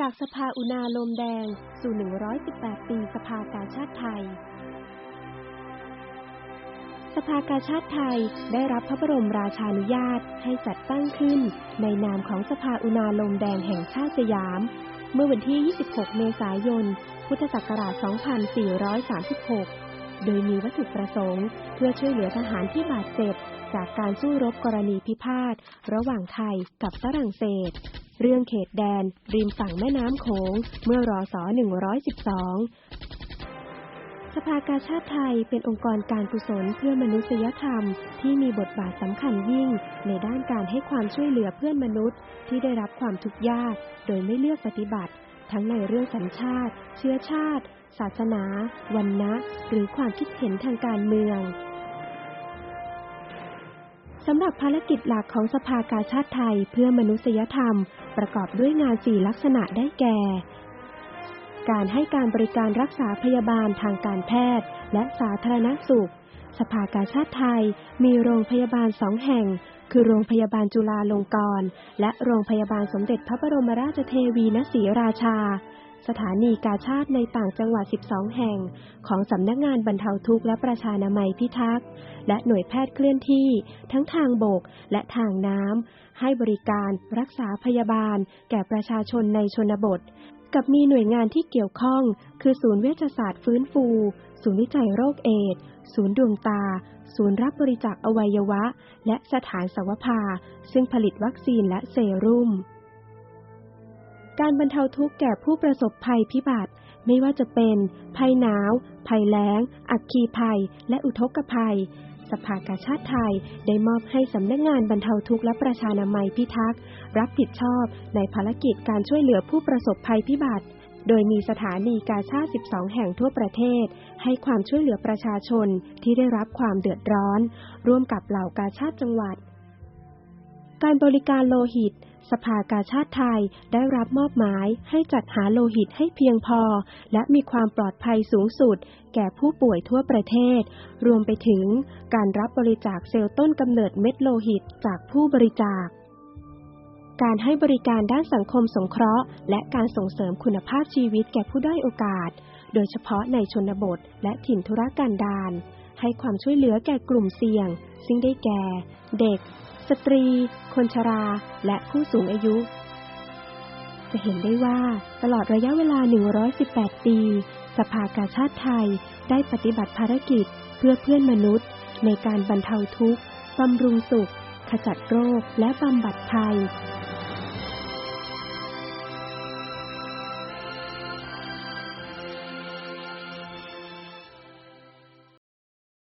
จากสภาอุณาโลมแดง สู่ 118 ปีสภากาชาติไทย สภากาชาติไทยได้รับพระบรมราชานุญาตให้จัดตั้งขึ้น ในนามของสภาอุณาโลมแดงแห่งชาติสยาม เมื่อวันที่ 26 เมษายน พุทธศักราช 2436 โดยมีวัตถุประสงค์ เพื่อช่วยเหลือทหารที่บาดเจ็บ จากการสู้รบกรณีพิพาท ระหว่างไทยกับฝรั่งเศส เรื่องเขตแดน ริมฝั่งแม่น้ำโขง เมื่อรอศ112 สภากาชาติไทยเป็นองค์กรการกุศลเพื่อมนุษยธรรม ที่มีบทบาทสำคัญยิ่ง ในด้านการให้ความช่วยเหลือเพื่อนมนุษย์ ที่ได้รับความทุกข์ยาก โดยไม่เลือกปฏิบัติ ทั้งในเรื่องสัญชาติ เชื้อชาติ ศาสนา วันนะหรือความคิดเห็นทางการเมือง สำหรับภารกิจหลักของสภากาชาติไทยเพื่อมนุษยธรรม ประกอบด้วยงานสี่ลักษณะได้แก่ การให้การบริการรักษาพยาบาลทางการแพทย์ และสาธารณสุข สภากาชาติไทยมีโรงพยาบาลสองแห่ง คือโรงพยาบาลจุฬาลงกรณ์และโรงพยาบาลสมเด็จพระบรมราชเทวีณศรีราชา สถานีกาชาติในต่างจังหวัด 12 แห่ง ของสำนักงานบรรเทาทุกข์และประชานามัยพิทักษ์ และหน่วยแพทย์เคลื่อนที่ ทั้งทางบกและทางน้ำ ให้บริการรักษาพยาบาล แก่ประชาชนในชนบท กับมีหน่วยงานที่เกี่ยวข้อง คือศูนย์เวชศาสตร์ฟื้นฟู ศูนย์วิจัยโรคเอดส์ศูนย์ดวงตา ศูนย์รับบริจาคอวัยวะ และสถานสวภา ซึ่งผลิตวัคซีนและเซรุ่ม การบรรเทาทุกข์แก่ผู้ประสบภัยพิบัติ ไม่ว่าจะเป็น ภัยหนาว ภัยแล้ง อัคคีภัย และอุทกภัย สภากาชาติไทยได้มอบให้สำนักงานบรรเทาทุกข์และประชานามัยพิทักษ์ รับผิดชอบในภารกิจการช่วยเหลือผู้ประสบภัยพิบัติ โดยมีสถานีกาชาติ 12 แห่งทั่วประเทศ ให้ความช่วยเหลือประชาชนที่ได้รับความเดือดร้อน ร่วมกับเหล่ากาชาติจังหวัด การบริการโลหิต สภากาชาติไทยได้รับมอบหมายให้จัดหาโลหิตให้เพียงพอ และมีความปลอดภัยสูงสุด แก่ผู้ป่วยทั่วประเทศ รวมไปถึงการรับบริจาคเซลล์ต้นกำเนิดเม็ดโลหิตจากผู้บริจาค การให้บริการด้านสังคมสงเคราะห์ และการส่งเสริมคุณภาพชีวิตแก่ผู้ด้อยโอกาส โดยเฉพาะในชนบทและถิ่นทุรกันดารให้ความช่วยเหลือแก่กลุ่มเสี่ยง ซึ่งได้แก่ เด็ก สตรี คนชรา และผู้สูงอายุ จะเห็นได้ว่าตลอดระยะเวลา 118 ปี สภากาชาติไทยได้ปฏิบัติภารกิจเพื่อเพื่อนมนุษย์ ในการบรรเทาทุกข์บำรุงสุข ขจัดโรคและบำบัดภัย